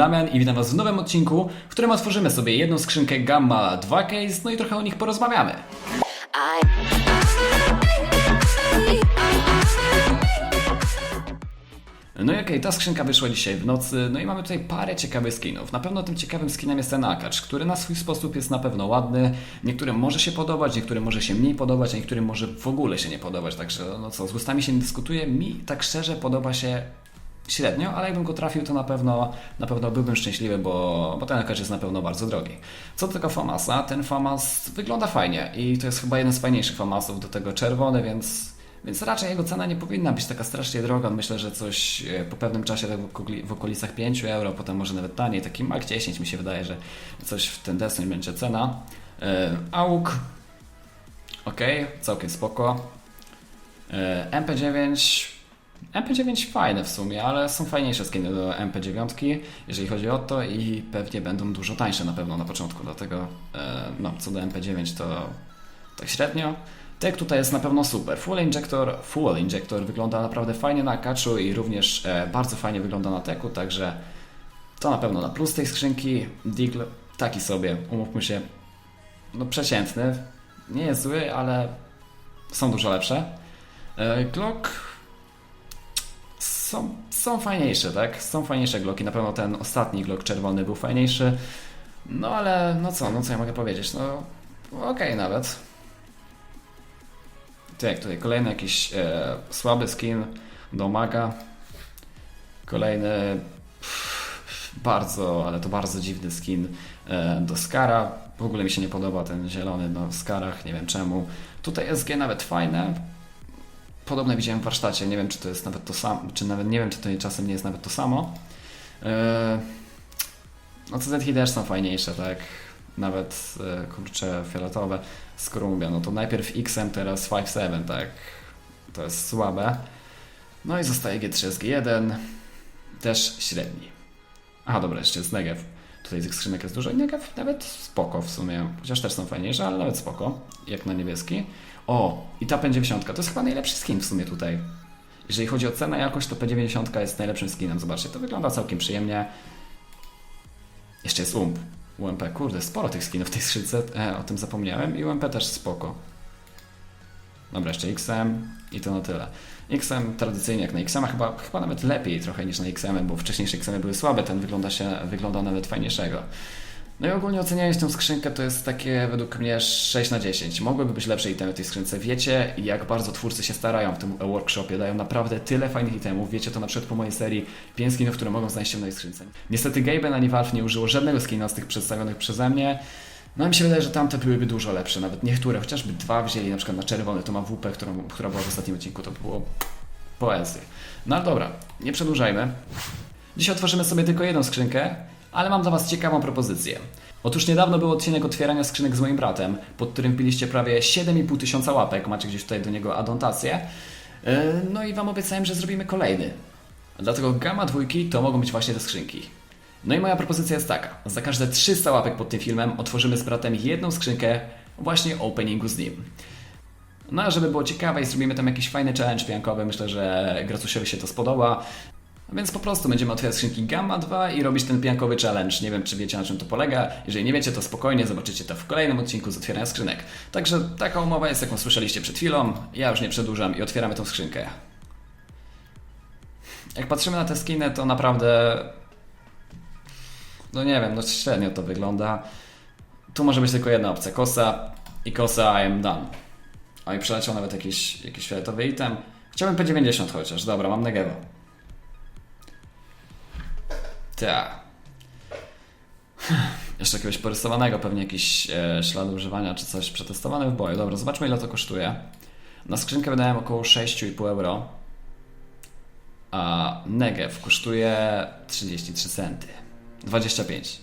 Damian i witam Was w nowym odcinku, w którym otworzymy sobie jedną skrzynkę Gamma 2 Case, no i trochę o nich porozmawiamy. No i okej, ta skrzynka wyszła dzisiaj w nocy, no i mamy tutaj parę ciekawych skinów. Na pewno tym ciekawym skinem jest ten akacz, który na swój sposób jest na pewno ładny. Niektórym może się podobać, niektórym może się mniej podobać, a niektórym może w ogóle się nie podobać. Także no co, z gustami się nie dyskutuje. Mi tak szczerze podoba się średnio, ale jakbym go trafił, to na pewno, na pewno byłbym szczęśliwy, bo, bo ten akacz jest na pewno bardzo drogi. Co do tego Famasa, ten Famas wygląda fajnie i to jest chyba jeden z fajniejszych Famasów, do tego czerwony, więc, więc raczej jego cena nie powinna być taka strasznie droga. Myślę, że coś e, po pewnym czasie w, okoli, w okolicach 5 euro, potem może nawet taniej, taki Mac 10 mi się wydaje, że coś w ten deseń będzie cena. E, AUK, ok, całkiem spoko. E, MP9 MP9 fajne w sumie, ale są fajniejsze skiny do MP9, jeżeli chodzi o to i pewnie będą dużo tańsze na pewno na początku, dlatego e, no, co do MP9 to tak średnio. Tek tutaj jest na pewno super. Full Injector, Full Injector wygląda naprawdę fajnie na Akaczu i również e, bardzo fajnie wygląda na Teku, także to na pewno na plus tej skrzynki. Deagle taki sobie, umówmy się, no przeciętny. Nie jest zły, ale są dużo lepsze. E, Glock są, są fajniejsze, tak? Są fajniejsze Glocki. Na pewno ten ostatni Glock czerwony był fajniejszy. No ale no co, no co ja mogę powiedzieć? No okej nawet. Tak, tutaj kolejny jakiś e, słaby skin do Maga. Kolejny pff, bardzo, ale to bardzo dziwny skin e, do Skara. W ogóle mi się nie podoba ten zielony no, w Skarach, nie wiem czemu. Tutaj SG nawet fajne, podobne widziałem w warsztacie. Nie wiem, czy to jest nawet to samo, czy nawet nie wiem, czy to czasem nie jest nawet to samo. Yy, no CZ też są fajniejsze, tak? Nawet yy, kurcze fioletowe z Columbia. No to najpierw XM, teraz 5.7, tak? To jest słabe. No i zostaje G3 SG1, też średni. Aha, dobra, jeszcze jest Negev. Tutaj tych skrzynek jest dużo Negev nawet spoko w sumie. Chociaż też są fajniejsze, ale nawet spoko, jak na niebieski. O, i ta P90 to jest chyba najlepszy skin w sumie tutaj. Jeżeli chodzi o cenę jakość, to P90 jest najlepszym skinem. Zobaczcie, to wygląda całkiem przyjemnie. Jeszcze jest UMP. UMP, kurde, sporo tych skinów w tej skrzynce, e, o tym zapomniałem. I UMP też spoko. Dobra, jeszcze XM i to na tyle. XM tradycyjnie jak na XM, chyba, chyba nawet lepiej trochę niż na XM, bo wcześniejsze XM były słabe, ten wygląda się wygląda nawet fajniejszego. No i ogólnie oceniając tę skrzynkę, to jest takie według mnie 6 na 10. Mogłyby być lepsze itemy w tej skrzynce. Wiecie, jak bardzo twórcy się starają w tym workshopie. Dają naprawdę tyle fajnych itemów. Wiecie to na przykład po mojej serii 5 skinów, które mogą znaleźć się w mojej skrzynce. Niestety Gaben ani Valve nie użyło żadnego skina z tych przedstawionych przeze mnie. No mi się wydaje, że tamte byłyby dużo lepsze, nawet niektóre, chociażby dwa wzięli, na przykład na czerwony, to ma WP, którą, która była w ostatnim odcinku, to było poezja. No ale dobra, nie przedłużajmy. Dziś otworzymy sobie tylko jedną skrzynkę, ale mam dla Was ciekawą propozycję. Otóż niedawno był odcinek otwierania skrzynek z moim bratem, pod którym piliście prawie 7,5 tysiąca łapek, macie gdzieś tutaj do niego adnotację. Yy, No i Wam obiecałem, że zrobimy kolejny. Dlatego gamma dwójki to mogą być właśnie te skrzynki. No i moja propozycja jest taka. Za każde 300 łapek pod tym filmem otworzymy z bratem jedną skrzynkę właśnie openingu z nim. No a żeby było ciekawe i zrobimy tam jakiś fajny challenge piankowy, myślę, że Gracusiowi się to spodoba. Więc po prostu będziemy otwierać skrzynki Gamma 2 i robić ten piankowy challenge. Nie wiem, czy wiecie na czym to polega. Jeżeli nie wiecie, to spokojnie zobaczycie to w kolejnym odcinku z otwierania skrzynek. Także taka umowa jest, jaką słyszeliście przed chwilą. Ja już nie przedłużam i otwieramy tą skrzynkę. Jak patrzymy na te skiny, to naprawdę... No nie wiem, no średnio to wygląda. Tu może być tylko jedna opcja, kosa i kosa I am done. A i przeleciał nawet jakiś, jakiś fioletowy item. Chciałbym P90 chociaż, dobra, mam Negevo. Tak. Jeszcze jakiegoś porysowanego, pewnie jakiś e, ślad używania czy coś przetestowane w boju. Dobra, zobaczmy ile to kosztuje. Na skrzynkę wydałem około 6,5 euro. A Negev kosztuje 33 centy. 25.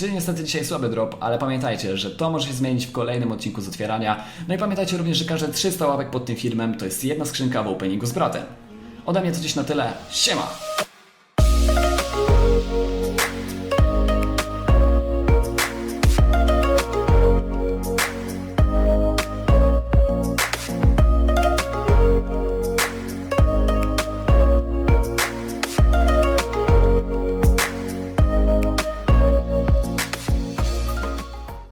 Czyli niestety dzisiaj słaby drop, ale pamiętajcie, że to może się zmienić w kolejnym odcinku z otwierania. No i pamiętajcie również, że każde 300 łapek pod tym filmem to jest jedna skrzynka w openingu z bratem. Ode mnie to dziś na tyle. Siema!